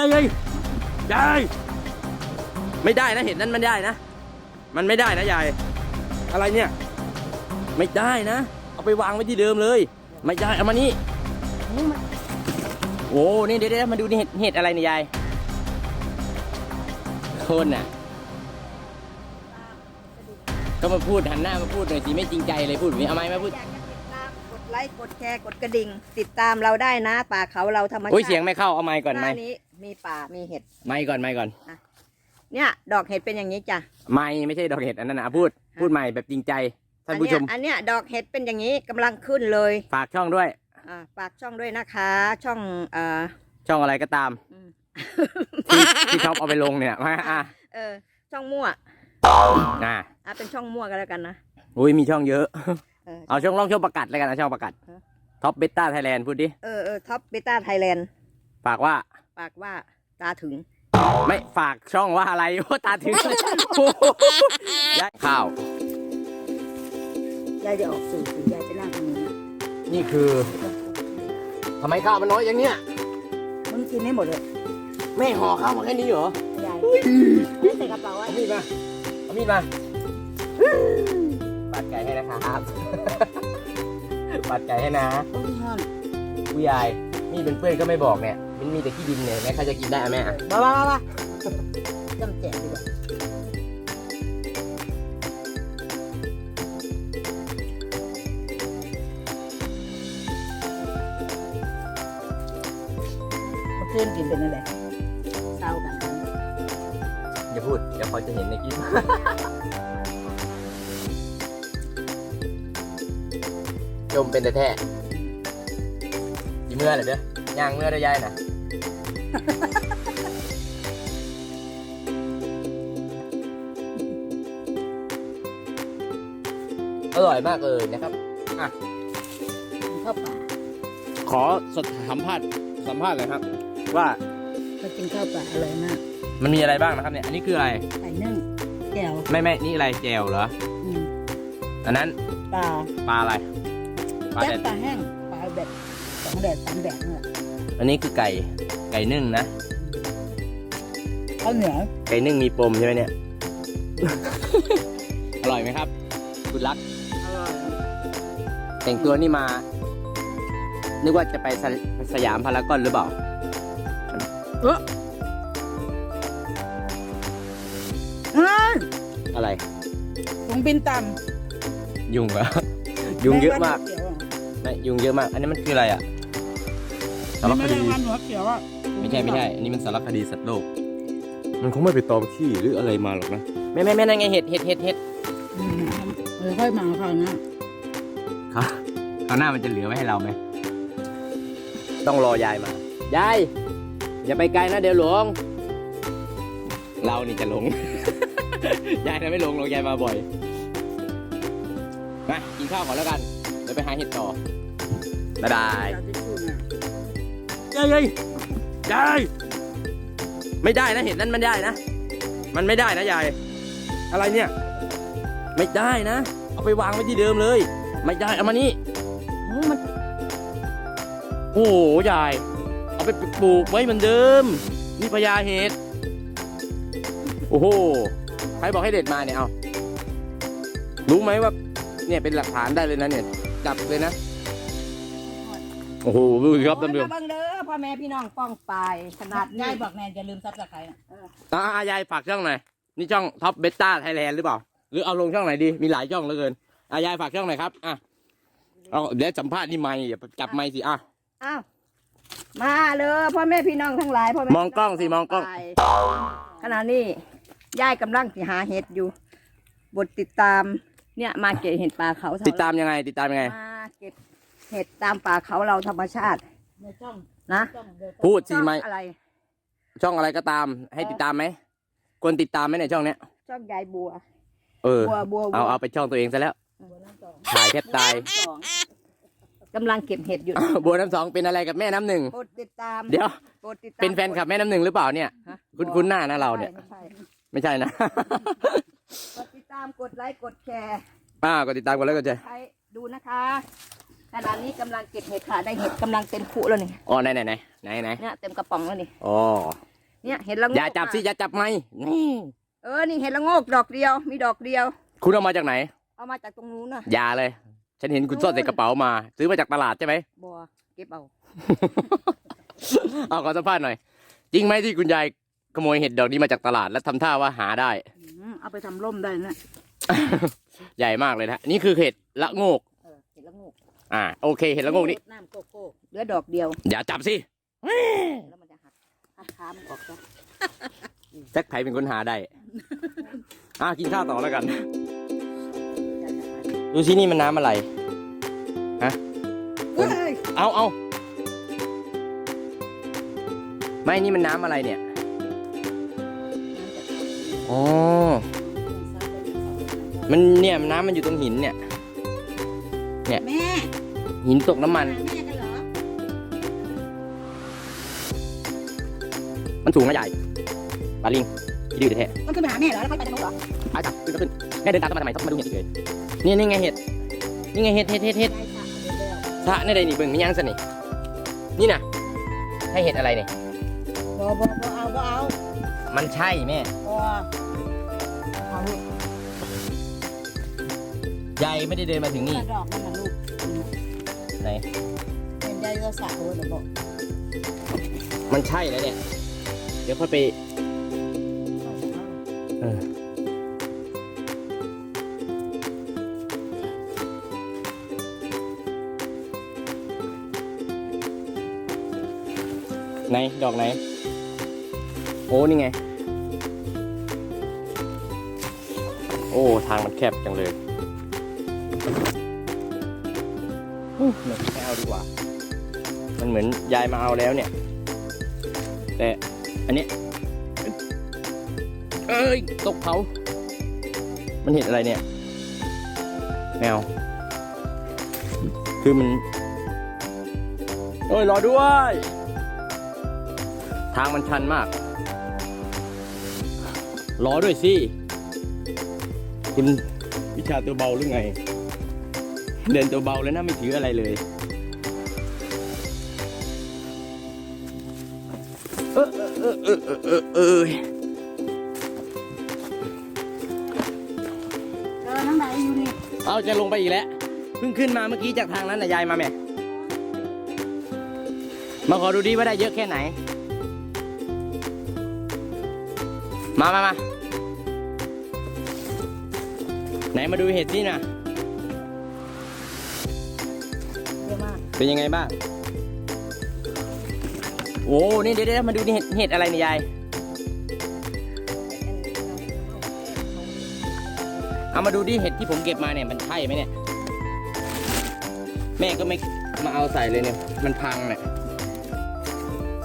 ยายยายยายไม่ได้นะเห็นนั่นมันได้นะ มันไม่ได้นะยาย อะไรเนี่ย ไม่ได้นะ เอาไปวางไว้ที่เดิมเลย ไม่ได้ เอามานี่โอ้นี่เดี๋ยวเดี๋ยวมาดูนี่เห็ดเห็ดอะไรเนี่ยยายโคนน่ะ ก็มาพูดหันหน้ามาพูดหน่อยสิไม่จริงใจเลยพูดแบบนี้เอาไหมมาพูดอยากจะติดตามกดไลค์กดแชร์กดกระดิ่ง ติดตามเราได้นะ ป่าเขาเราธรรมชาติโอ้ยเสียงไม่เข้าเอาไม้ก่อนหไม้น้านี้ มีป่ามีเห็ด ไม้ก่อนไม้ก่อน เนี่ย ดอกเห็ดเป็นอย่างนี้จ้ะไม้ไม่ใช่ดอกเห็ดอันนั้นนะพูดพูดใหม่แบบจริงใจท่านผู้ชมอันเนี้ยอันเนี้ยดอกเห็ดเป็นอย่างนี้กำลังขึ้นเลย ฝากช่องด้วยอ่าฝากช่องด้วยนะคะ ช่องเอ่อช่องอะไรก็ตามอืมที่ที่เขาเอาไปลงเนี่ยมาอะเออ ช่องมั่วอะอะเป็นช่องมั่วกันแล้วกันนะอุ้ยมีช่องเยอะ เออ เอาช่องลองช่องประกาศแล้วกันนะช่องประกาศฮะ ท็อปเบต้าไทยแลนด์พูดดิ เออเออท็อปเบต้าไทยแลนด์ฝากว่า ปากว่าตาถึง ไม่ฝากช่องว่าอะไรว่าตาถึงย้ายข้าวยายจะออกสื่อสื่อยายจะนั่งตรงนี้นี่คือทำไมข้าวมันน้อยอย่างเนี้ยมึงกินให้หมดเลยไม่ห่อข้าวมาแค่นี้เหรอยายใส่กระเป๋าไว้เอามีดมาเอามีดมาปัดไก่ให้นะครับปัดไก่ให้นะต้องห้อนผู้ใหญ่ มีดเป็นเปื้อนก็ไม่บอกเนี่ย มันมีแต่ขี้ดินเนี่ยแม่ใครจะกินได้อะแม่อะมามามามาจำแจกดีกว่าเมื่อคืนกินเป็นอะไรเศร้ากันอย่าพูดเดี๋ยวเขาจะเห็นในคลิป จมเป็นแต่แท้กี่เมื่อเหรอเด้อย่างเมื่อได้ยายนะอร่อยมากเลยนะครับกินข้าวป่าขอสัมภาษณ์สัมภาษณ์เลยครับ ว่าก็กินข้าวป่าอร่อยมากมันมีอะไรบ้างนะครับเนี่ย อันนี้คืออะไรไก่นึ่งแก้วไม่ไม่นี่อะไรแจวเหรอ อืมอันนั้นปลาปลาอะไร ปลาแก้แดวดปลาแห้งปลาแบบส องแดดสามแดดนี่นแหละอันนี้คือไก่ไก่นึ่งนะข้าวเหนียวไก่นึ่งมีปมใช่ไหมเนี่ย อร่อยไหมครับ คุณรัก อร่อยแต่งตัวนี่มา นึกว่าจะไปสยสยามพารากอนหรือเปล่าเฮ้ยอะไรถุงบินต่ยุงเหรอำยุงเยอะมากแงวันหัวเขียวอะ ไม่ยุงเยอะมาก อันนี้มันคืออะไรอะ สารคไม่ดีใช่วันหัวเขียวอะไม่ใช่ไม่ใช่ อันนี้มันสารคดีสัตว์โลก มันคงไม่ไปตอมขี้หรืออะไรมาหรอกนะแม่แม่แม่นั่นไงเห็ดเห็ดเห็ดเห็ดอืมเออค่อยมาคราวหน้าครับคราวหน้ามันจะเหลือไว้ให้เราไหม ต้องรอยายมายายอย่าไปไกลนะเดี๋ยวหลงเรานี่จะหลง ยายน่ะไม่หลงหรอกยายมาบ่อยมากินข้าวก่อนแล้วกันเดี๋ยวไปหาเห็ดต่อบ๊ายบายเราจ ยายยายยายไม่ได้นะเห็นนั่นมันได้นะ มันไม่ได้นะยาย อะไรเนี่ย ไม่ได้นะ เอาไปวางไว้ที่เดิมเลย ไม่ได้เอามานี่มันโอ้โหยาย เอาไปปลูกไว้เหมือนเดิม นี่พญาเห็ดโอ้โหใครบอกให้เด็ดมาเนี่ยเอารู้ไหมว่าเนี่ยเป็นหลักฐานได้เลยนะเนี่ยจับเลยนะ โอ้โหดูสิครับท่านผู้ชโอ้ยม พ่อแม่พี่น้องป้องปายขนาดนี้ยายบอกแนนอย่าลืมซับสไครต์นะอ่ายายฝากช่องหน่อยนี่ช่องท็อปเบต้าไทยแลนด์หรือเปล่า หรือเอาลงช่องไหนดีมีหลายช่องเหลือเกินอะยายฝากช่องหน่อยครับอะเอาเดี๋ยวสัมภาษณ์นี่ไม่อย่าไปจับไม่สิอะ อ้าวมาเลยพ่อแม่พี่น้องทั้งหลายพ่อแม่มองกล้องสิมองกล้องปายขณะนี้ยายกำลังสิหาเห็ดอยู่ บทติดตามเนี่ยมาเก็บเห็ดป่าเขาเท่ติดตามยังไง ติดตามยังไง มาเก็บเห็ดตามป่าเขาเราธรรมชาติ ในช่อง นะช่องเดินพูดสิช่องไม่อะไร ช่องอะไรก็ตาม ให้ติดตามไหมควรติดตามไหมในยช่องเนี้ยช่องยายบัว เออบัวบัวบัวเอาเอาไปช่องตัวเองซะแล้วหัวน้ำสองถ่ายแทบตายสองกำลังเก็บเห็ดอยู่บัวน้ำสองเป็นอะไรกับแม่น้ำหนึ่งโปรดติดตามเดี๋ยวโปรดติดตามเป็นแฟนคลับแม่น้ำหนึ่งหรือเปล่าเนี่ยฮะคุ้นคุ้นหน้านะเราเนี่ยไม่ใช่ไม่ใช่นะกดติดตามกดไลค์กดแชร์อ่าก็ติดตามกันแล้วก็จะใช้ดูนะคะ ขณะนี้กำลังเก็บเห็ดค่ะได้เห็ดกำลังเต็มคุแล้วนี่อ๋อไหนไหนไหนไหนไหนเนี่ยเต็มกระป๋องแล้วนี่อ๋อเนี่ยเห็ดละโงกอย่าจับสิอย่าจับไหมนี่เออนี่เห็ดละโงกดอกเดียวมีดอกเดียว คุณเอามาจากไหน เอามาจากตรงนู้นน่ะอย่าเลย ฉันเห็นคุณซ่อนใส่กระเป๋ามา ซื้อมาจากตลาดใช่ไหมบัวเก็บเอาเอาขอสัมภาษณ์หน่อย จริงไหมที่คุณยายขโมยเห็ดดอกนี้มาจากตลาดแล้วทำท่าว่าหาได้ อืมเอาไปทำร่มได้นะ ใหญ่มากเลยนะนี่คือเห็ดละโงก อ่าโอเคเห็ดละโงกนี่น้ำโกโก้เหลือดอกเดียว อย่าจับสิแล้วมันจะหักหักขามันออกซะแจ็คไผ่เป็นคนหาได้ อะกินข้าวต่อแล้วกัน ดูสินี่มันน้ำอะไร ฮะเฮ้ยเอาเอาไม่นี่มันน้ำอะไรเนี่ย อ๋อ มันเนี่ยน้ำมันอยู่ตรงหินเนี่ยแม่ หินตกน้ำมัน แม่กันเหรอมันสูงนะใหญ่ปลาลิงที่ดื้อแท้มันขึ้นไปหาแม่เหรอแล้วค่อยไปทางนู้นเหรอๆอาจับขึ้นก็ขึ้นแม่เดินตามเข้ามาทำไมต้องมาดูเห็ดเฉยๆนี่นี่ไงเห็ดนี่ไงเห็ดเห็ดเห็ดเห็ดได้ค่ะเดี๋ยวเร็วสระนี่ใดนี่เบิ่งมียังสนี่นี่นะให้เห็ดอะไรเนี่ยบ่บ่บ่เอาบ่เอามันใช่แม่บ่เอาลูกยายไม่ได้เดินมาถึงนี่ดอกนั่นน่ะลูก ไหน เป็นยายก็สระโอ้เดี๋ยวบอกมันใช่แล้วเนี่ย เดี๋ยวค่อยไปเออไหน ดอกไหน โอ้ นี่ไง โอ้ ทางมันแคบจังเลยอู้ ไม่ไม่เอาดีกว่า มันเหมือนยายมาเอาแล้วเนี่ย แต่อันนี้เอ้ยตกเขามันเห็นอะไรเนี่ยแมวคือมันโอ้ยรอด้วย ทางมันชันมาก รอด้วยสิ คุณวิชาตัวเบาหรือไง เดินตัวเบาเลยนะไม่ถืออะไรเลย เออเออเออเออเออเออเจอน้ำไหนอยู่นี่เอาจะลงไปอีกแล้วเพิ่งขึ้นมาเมื่อกี้จากทางนั้นนะยายมาแม่มาขอดูดิว่าได้เยอะแค่ไหน มามามาไหนมาดูเห็ดนี่นะ เป็นยังไงบ้าง โอ้ นี่เดี๋ยวเดี๋ยวมาดูนี่เห็ดเห็ดอะไรเนี่ยยาย เอามาดูดิเห็ดที่ผมเก็บมาเนี่ยมันใช่ไหมเนี่ย แม่ก็ไม่มาเอาใส่เลยเนี่ย มันพังเนี่ย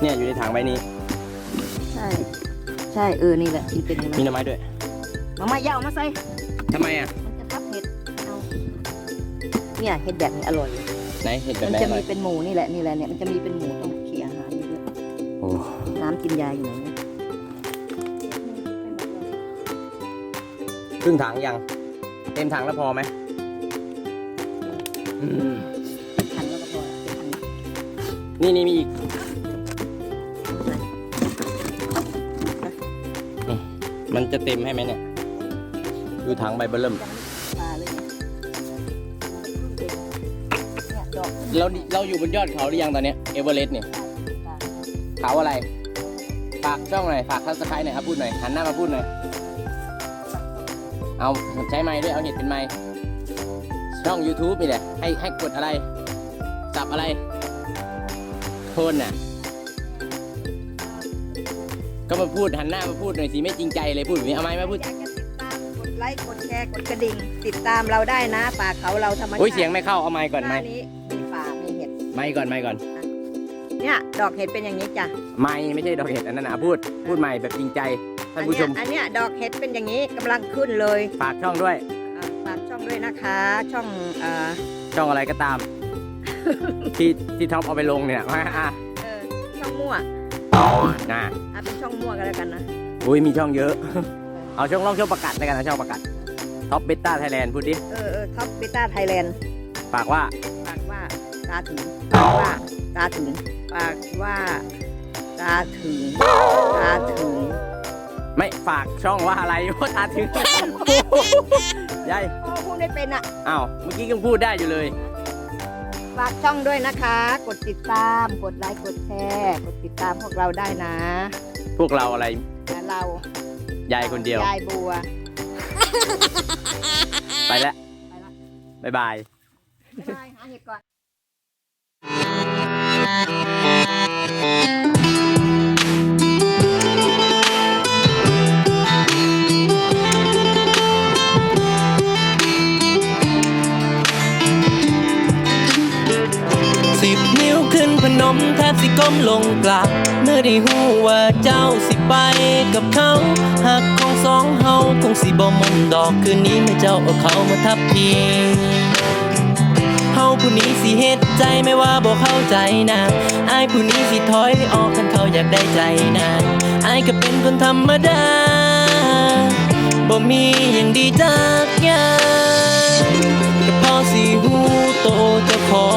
เนี่ยอยู่ในถังใบนี้ ใช่ ใช่เออ นี่แหละที่เป็นอย่างมีนั้นหน่อไม้ด้วยมามาอย่าเอามาใส่ทำไมอะ มันจะทับเห็ด เอา เนี่ยเห็ดแบบนี้อร่อย ไหนเห็ดแบบมันไหนจะอร่มีอยเป็นหมูนี่แหละนี่แหละเนี่ยมันจะมีเป็นหมูต้องเคี่ยวอาหารเยอะโอ้ๆน้ำกินยาอยู่ไหนเนี่ยครึ่งถังยัง เต็มถังแล้วพอไหมอืมทันแล้วก็พอทันนี่นี่มีอีก มันจะเต็มให้ไหมเนี่ย ดูถังใบเบอร์เริ่มปล เราเราอยู่บนยอดเขาหรือยังตอนเนี้ยเอเวอเรสต์เนี่ยเขาอะไรฝากช่องหน่อยฝากซับสไครต์หน่อยครับพูดหน่อยหันหน้ามาพูดหน่อยเอาใช้ไม้ด้วยเอาเห็ดเป็นไม้ช่อง YouTube นี่แหละให้ให้กดอะไรสับอะไรโทนน่ะก็มาพูดหันหน้ามาพูดหน่อยสิไม่จริงใจเลยพูดแบบนี้เอาไม้มาพูดอยากจะติดตามกดไลค์กดแชร์กดกระดิ่ง ติดตามเราได้นะป่าเขาเราธรรมชาติโอ้ยเสียงไม่เข้าเอาไม้ก่อนหไม้น้านี้มีป่ามีเห็ด ไม้ก่อนไม้ก่อนเนี่ยดอกเห็ดเป็นอย่างนี้จ้ะไม้ไม่ใช่ดอกเห็ดอันนั้นนะพูดพูดใหม่แบบจริงใจท่านผู้ชมอันเนี้ยอันเนี้ยดอกเห็ดเป็นอย่างนี้กำลังขึ้นเลยฝากช่องด้วย อ่าฝากช่องด้วยนะคะ ช่องอ่าช่องอะไรก็ตาม ที่ที่ท็อปเอาไปลงเนี่ยมาอะเออช่องมั่วนะอะเป็นช่องมั่วกันแล้วกันนะอุ้ยมีช่องเยอะ เอาช่องลองช่องประกาศแล้วกันนะช่องประกาศท็อปเบต้าไทยแลนด์พูดดิเออเออท็อปเบต้าไทยแลนด์ฝากว่าฝากว่า ตาถึงฝากว่าตาถึงฝากว่าตาถึงตาถึไม่ฝากช่องว่าอะไรโอ้ตาถึงยายโอ้พูดไม่เป็นอะอ้าวเมื่อกี้ยังพูดได้อยู่เลย ฝากช่องด้วยนะคะ กดติดตามกดไลค์กดแชร์กดติดตามพวกเราได้นะ พวกเราอะไรและเรายายคนเดียวยายบัว ไปแล้วไปละบ๊ายบาย บ๊ายบายหาเห็ดก่อน นมแทบสิก้มลงกราบเมื่อได้หูว่าเจ้าสิไปกับเขาหากของสองเฮาคงสิบ่มนดอกคืนนี้เมื่อเจ้าเอาเขามาทับทีเฮาผู้นี้สิเฮ็ดใจไม่ว่าบ่เข้าใจนะอายผู้นี้สิถอยออกคันเขาอยากได้ใจนะอายก็เป็นคนธรรมดาบ่มีอย่างดีจากอยางก็พอสิหูโตเจ้าขอ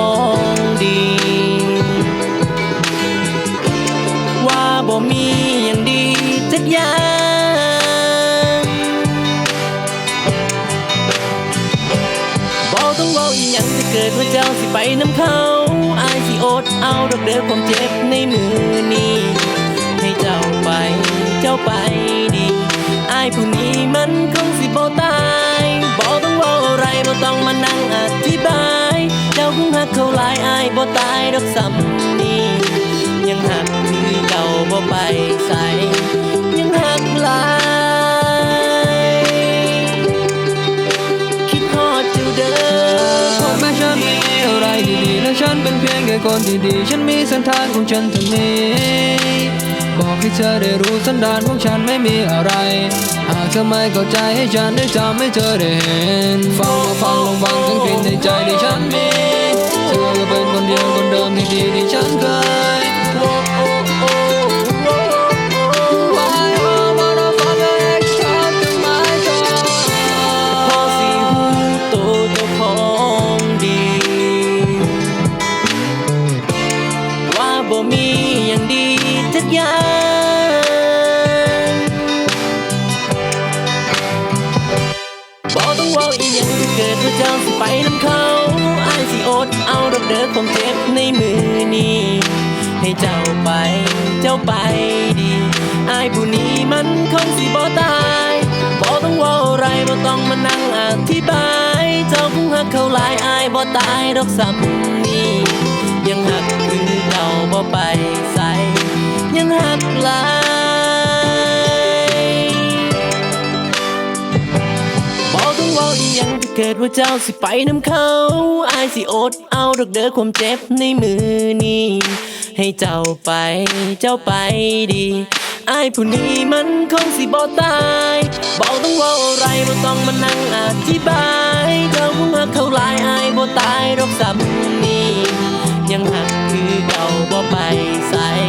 งดี มีอย่างดีจักอย่างบ่ต้องเว้าอีหยังจะเกิดว่าเจ้าสิไปน้ำเขาอายสิอดเอาดอกเด้อความเจ็บในมือนี้ให้เจ้าไป เจ้าไปดีอายผู้นี้มันคงสิบ่ตายบ่ต้องเว้าอะไรบ่ต้องมานั่งอธิบาย เจ้าคงหักเขาหลายอายบ่ตายดอกซ้ำ ไปใสยังหักหลาย คิดฮอดเจ้าเด้อคนแม้ฉันไม่มีอะไรดีๆและฉันเป็นเพียงแค่คนที่ดี ฉันมีเส้นทางของฉันเท่านี้ บอกให้เธอได้รู้สันดานของฉันไม่มีอะไร หากเธอไม่เข้าใจให้ฉันได้ทำให้เธอได้เห็น ฟังมาฟังลองฟังถึงกลิ่นในใจที่ฉันมี เธอเป็นคนเดียวคนเดิมที่ดีที่ฉันเคย ว้าอีหยังเกิดว่าเจ้าสิไปนำเขาอายสิอดเอาดอกเด้อความเจ็บในมือนี้ให้เจ้าไป เจ้าไปดีอายผู้นี้มันคงสิบ่ตายบ่ต้องว่าอะไรบ่ต้องมานั่งอธิบาย เจ้าคงหักเขาหลายอายบ่ตายดอกซ้ำนี้ยังหักคือเก่าบ่ไปใส่ยังหักหลาย เกิดว่าเจ้าสิไปน้ำเขาอายสิอดเอาดอกเด้อความเจ็บในมือนี้ให้เจ้าไป เจ้าไปดีอายผู้นี้มันคงสิบ่ตายบอกต้องว่าอะไรบ่ต้องมานั่งอธิบายเจ้าคงหักเขาหลายอายบ่ตายดอกซ้ำนี้ยังหักคือเก่าบ่ไปใส่